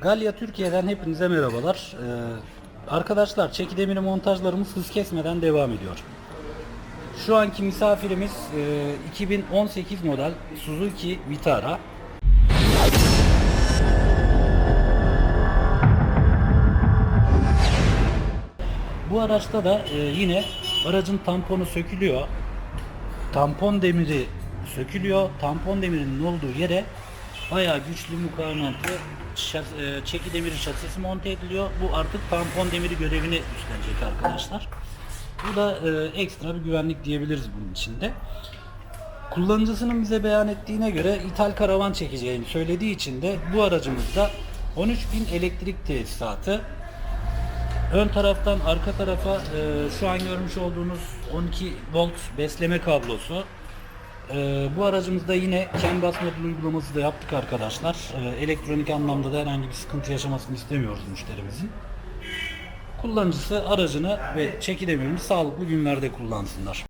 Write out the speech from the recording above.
Galya Türkiye'den hepinize merhabalar. Ee, arkadaşlar çekidemiri montajlarımız hız kesmeden devam ediyor. Şu anki misafirimiz e, 2018 model Suzuki Vitara. Bu araçta da e, yine aracın tamponu sökülüyor. Tampon demiri sökülüyor. Tampon demirinin olduğu yere bayağı güçlü mukavemetli şas- e, çeki demiri şasisi monte ediliyor. Bu artık tampon demiri görevini üstlenecek arkadaşlar. Bu da e, ekstra bir güvenlik diyebiliriz bunun içinde. Kullanıcısının bize beyan ettiğine göre ithal karavan çekeceğini söylediği için de bu aracımızda 13.000 elektrik tesisatı Ön taraftan arka tarafa e, şu an görmüş olduğunuz 12 volt besleme kablosu. E, bu aracımızda yine CAN bas modül uygulaması da yaptık arkadaşlar. E, elektronik anlamda da herhangi bir sıkıntı yaşamasını istemiyoruz müşterimizin. Kullanıcısı aracını ve çeki demirini sağlıklı günlerde kullansınlar.